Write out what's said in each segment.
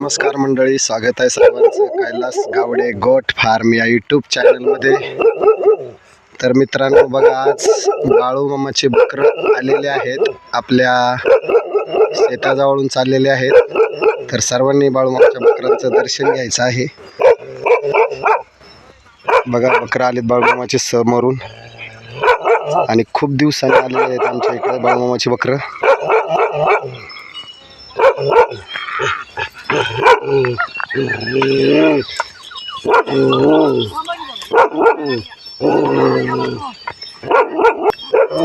नमस्कार मंडळी स्वागत आहे सर्वांचं. कैलास गावडे गोट फार्म या यूट्यूब चॅनलमध्ये तर मित्रांनो बघा आज बाळू मामाचे बकर आलेले आहेत. आपल्या शेताजवळून चाललेले आहेत. तर सर्वांनी बाळू मामाच्या बकरांचं दर्शन घ्यायचं आहे. बघा बकरं आलेत बाळू मामाचे समोरून. आणि खूप दिवसांनी आलेले आहेत आमच्या इकडे बाळू मामाची बकरं.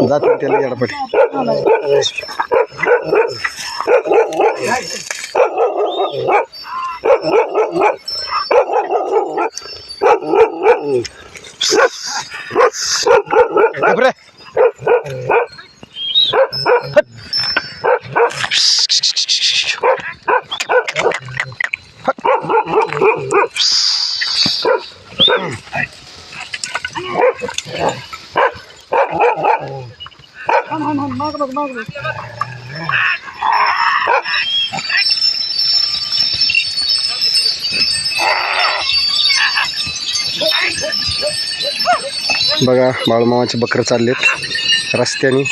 जातील त्याला बघ घाबरे. बघा बाळूमामाचे बकर चाललेत रस्त्याने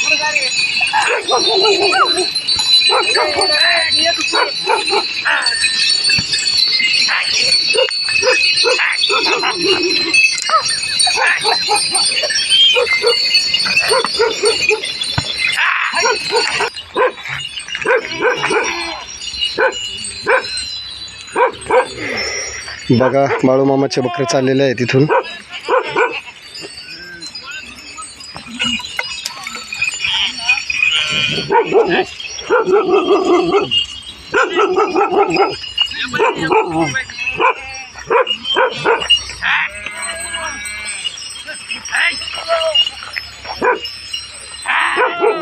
बघा बाळूमामाचे बकरे चाललेले आहेत तिथून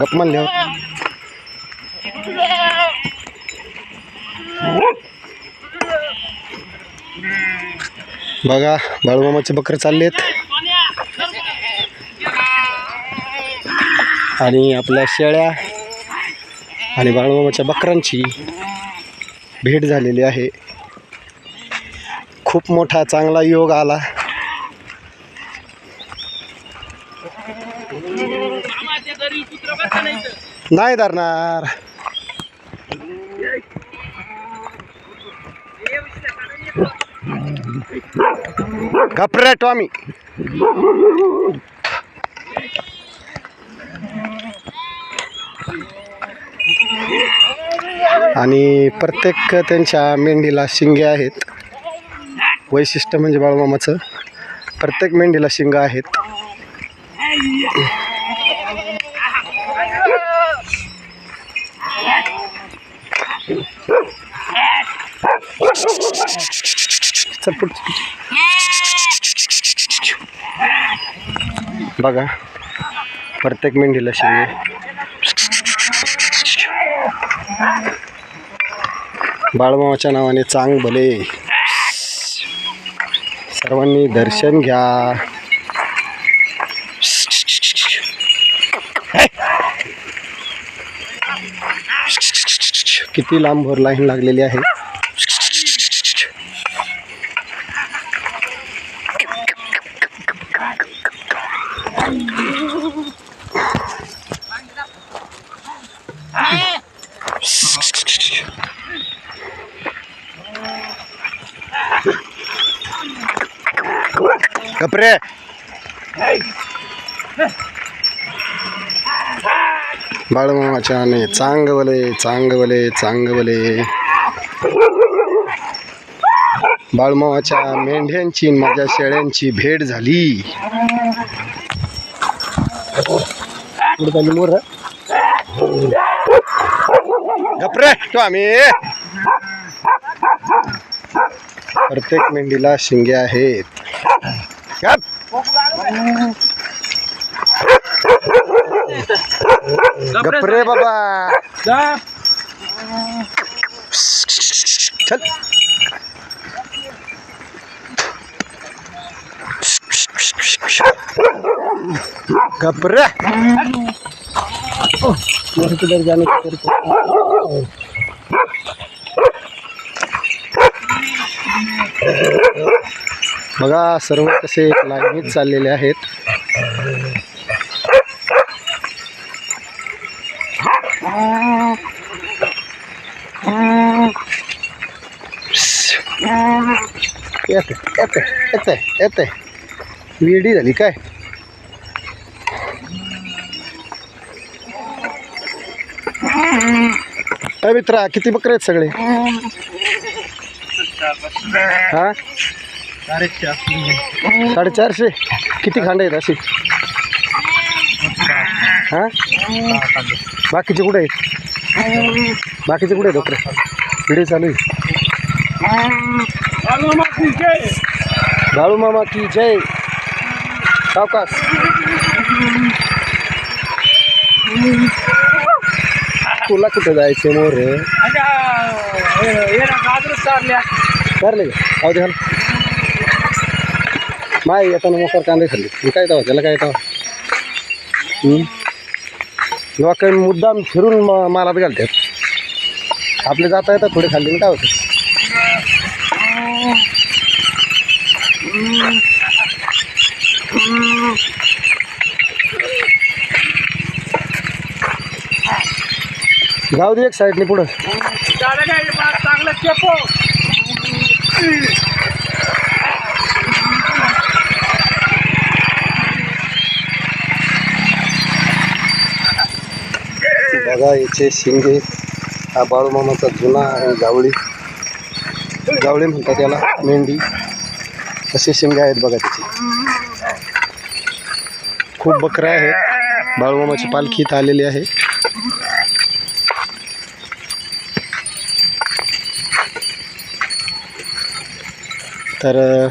गप म्हणल्यावर बघा बाळूमामाचे बकर आहेत आणि आपल्या शेळ्या आणि बाळूमामाच्या बकरांची भेट झालेली आहे. खूप मोठा चांगला योग आला. नाही धरणार. घपरे टॉमी आणि प्रत्येक त्यांच्या मेंढीला शिंगे आहेत. वैशिष्ट्य म्हणजे बाळूमामाचं. प्रत्येक मेंढीला शिंग आहेत. बघा प्रत्येक मेंढीला शिंगे बाळमामाच्या नावाने चांग भले. सर्वांनी दर्शन घ्या. किती लांबभर लाईन लागलेली आहे. कपरे बाळमामाच्या ने चांगवले चांगवले चांगवले बाळमामाच्या मेंढ्यांची माझ्या शेळ्यांची भेट झाली. मोर गपरे तो आम्ही. प्रत्येक मेंढीला शिंगे आहेत. गप. गप रे बाबा. चल. घबरा. रे किधर जाने की बघा सर्व कसे लाईनीत चाललेले आहेत. येते येते येते येते विडी झाली काय? अरे मित्रा किती बकरे आहेत सगळे? हा? साडेचारशे? किती खांड आहेत अशी? हा? बाकीचे कुठे आहेत? बाकीचे कुठे आहेत बकरे? व्हिडिओ चालू आहे. बाळू मामा की जय. सावकाश. तुला कुठं जायचं मोर? करले का? द्याल माय येताना मोकार कांदे खाल्ले. मी काय तवा त्याला काय तवा? लोक मुद्दाम फिरून म- मालात घालतात. आपले जाता येतात थोडे खाल्ले काय होतं? जाऊ दे एक साईडने पुढं. चांगलं चेपो बघा याचे शिंगे हा बाळूमामाचा जुना आहे गावळी गावळी म्हणतात त्याला मेंढी. असे शिंगे आहेत बघा त्याचे खूप बकऱ्या आहेत. बाळूमामाची पालखी इथं आलेली आहे. तर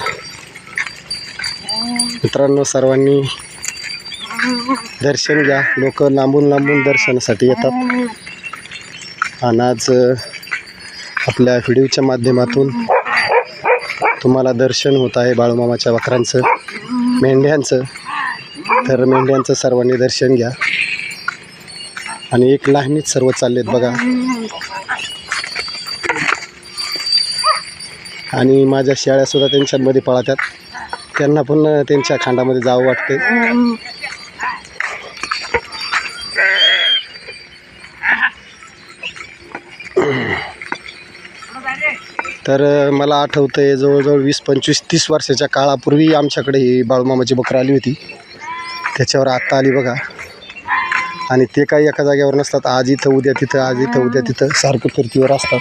मित्रांनो सर्वांनी दर्शन घ्या. लोक लांबून लांबून दर्शनासाठी येतात. आणि आज आपल्या व्हिडिओच्या माध्यमातून तुम्हाला दर्शन होत आहे बाळूमामाच्या वखरांचं मेंढ्यांचं. तर मेंढ्यांचं सर्वांनी दर्शन घ्या. आणि एक लहानीच सर्व चाललेत बघा. आणि माझ्या शेळ्यासुद्धा त्यांच्यामध्ये पळतात. त्यांना पण त्यांच्या खांडामध्ये जावं वाटते तर मला आठवतं आहे जवळजवळ वीस पंचवीस तीस वर्षाच्या काळापूर्वी आमच्याकडे ही बाळूमामाची बकरं आली होती. त्याच्यावर आत्ता आली बघा. आणि ते काही एका जागेवर नसतात. आज इथं उद्या तिथं आज इथं उद्या तिथं सारखं फिरतीवर असतात.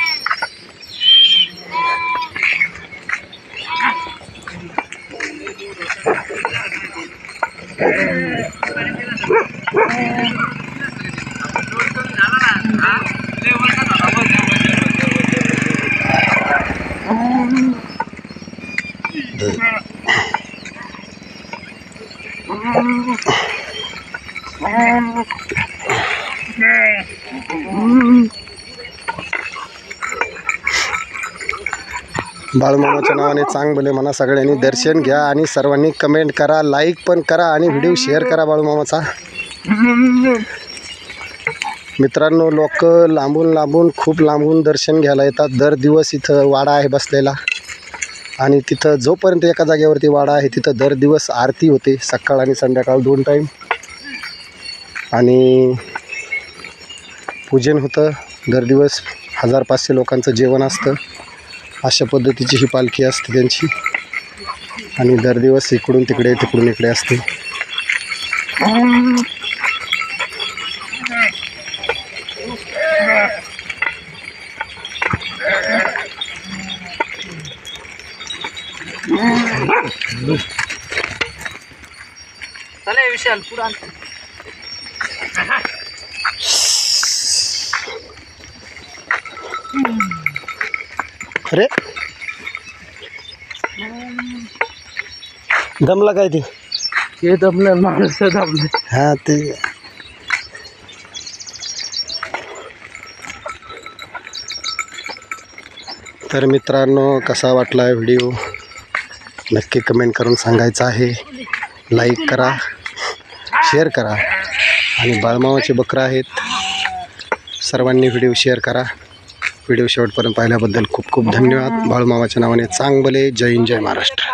Mm-hmm. बाळूमामाच्या नावाने चांगले म्हणा सगळ्यांनी दर्शन घ्या आणि सर्वांनी कमेंट करा लाईक पण करा आणि व्हिडिओ शेअर करा बाळूमामाचा. मित्रांनो लोक लांबून लांबून खूप लांबून दर्शन घ्यायला येतात. दर दिवस इथं वाडा आहे बसलेला. आणि तिथं जोपर्यंत एका जागेवरती वाडा आहे तिथं दर दिवस आरती होते सकाळ आणि संध्याकाळ दोन टाईम आणि पूजन होतं. दर दिवस हजार पाचशे लोकांचं जेवण असतं. अशा पद्धतीची ही पालखी असते त्यांची. आणि दर दिवस इकडून तिकडे तिकडून इकडे असते. विशाल पुरा अरे दमला काय ते? हे दमलं माणूस दमलं. हा ते. तर मित्रांनो कसा वाटला व्हिडिओ? नक्की कमेंट करून सांगायचं आहे. लाईक करा शेअर करा. आणि बाळमामाचे बकरं आहेत. सर्वांनी व्हिडिओ शेअर करा. व्हिडिओ शेवटपर्यंत पाहिल्याबद्दल खूप खूप धन्यवाद. बाळूमामाच्या नावाने चांगले जय हिंद जय महाराष्ट्र.